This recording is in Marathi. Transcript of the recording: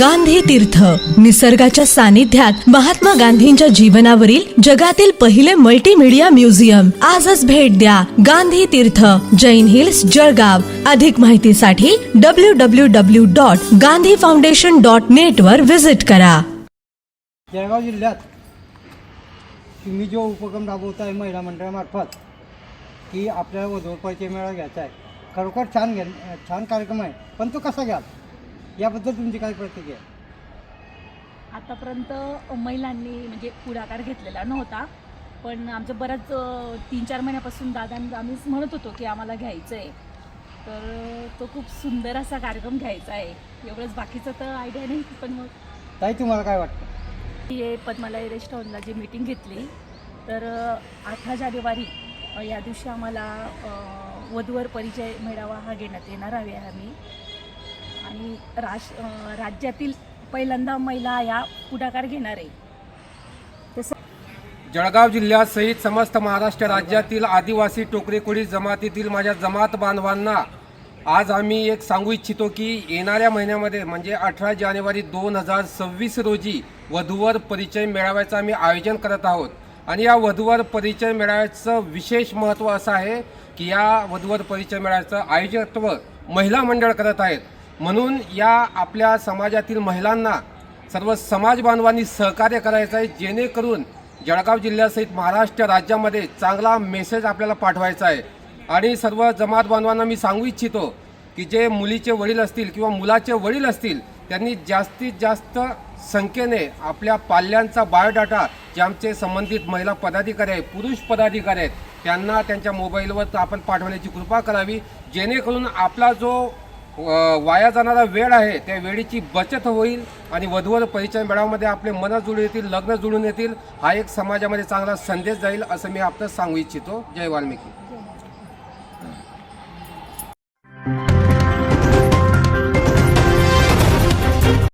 गांधी तीर्थ निसर्गाच्या सानिध्यात महात्मा गांधींच्या जीवनावरील जगातील पहिले मल्टीमीडिया म्युझियम आजच भेट द्या गांधी तीर्थ जैन हिल्स जळगाव. अधिक माहितीसाठी W W W dot Gandhi foundation dot net वर व्हिजिट करा. जळगाव जिल्ह्यात तुम्ही जो उपक्रम राबवता आहे महिला मंडळामार्फत की आपल्याला वधूवर परिचय मेळावा घ्यायचा आहे खरोखर छान घ्या छान कार्यक्रम आहे. पण तो कसा घ्याल? याबद्दल तुमची काय प्रतिक्रिया आहे? आतापर्यंत महिलांनी म्हणजे पुढाकार घेतलेला नव्हता. पण आमचं बऱ्याच तीन चार महिन्यापासून दादा आम्हीच म्हणत होतो की आम्हाला घ्यायचं आहे तर तो खूप सुंदर असा कार्यक्रम घ्यायचा आहे. एवढंच बाकीचं तर आयडिया नाही पण मग ताई तुम्हाला काय वाटतं? हे पद्मालय रेस्टॉरंटला जी मीटिंग घेतली तर अठरा जानेवारी या दिवशी आम्हाला वधूवर परिचय मेळावा हा घेण्यात येणार आहे आम्ही. आणि राश राज्यातील पहिल्यांदा महिला या पुढाकार घेणार आहे. तसं जळगाव जिल्ह्यासहित समस्त महाराष्ट्र राज्यातील आदिवासी टोकरेकोळी जमातीतील माझ्या जमात बांधवांना आज आम्ही एक सांगू इच्छितो की येणाऱ्या महिन्यामध्ये म्हणजे अठरा जानेवारी दोन हजार सव्वीस रोजी वधूवर परिचय मेळाव्याचं आम्ही आयोजन करत आहोत. आणि या वधूवर परिचय मेळाव्याचं विशेष महत्त्व असं आहे की या वधूवर परिचय मेळाव्याचं आयोजकत्व महिला मंडळ करत आहेत. म्हणून या आपल्या समाजातील महिलांना सर्व समाज बांधवांनी सहकार्य करायचं आहे जेणेकरून जळगाव जिल्ह्यासहित महाराष्ट्र राज्यामध्ये चांगला मेसेज आपल्याला पाठवायचा आहे. आणि सर्व जमात बांधवांना मी सांगू इच्छितो की जे मुलीचे वडील असतील किंवा मुलाचे वडील असतील त्यांनी जास्तीत जास्त संख्येने आपल्या पाल्यांचा बायोडाटा जे आमचे संबंधित महिला पदाधिकारी आहेत पुरुष पदाधिकारी आहेत त्यांना त्यांच्या मोबाईलवर आपण पाठवण्याची कृपा करावी. जेणेकरून आपला जो वाया जाणारा वेळ आहे त्या वेळेची बचत होईल आणि वधूवर परिचय मेळाव्यामध्ये आपले मन जुळून येतील लग्न जुळून येतील हा एक समाजामध्ये चांगला संदेश जाईल असं मी आपलं सांगू इच्छितो. जय वाल्मिकी.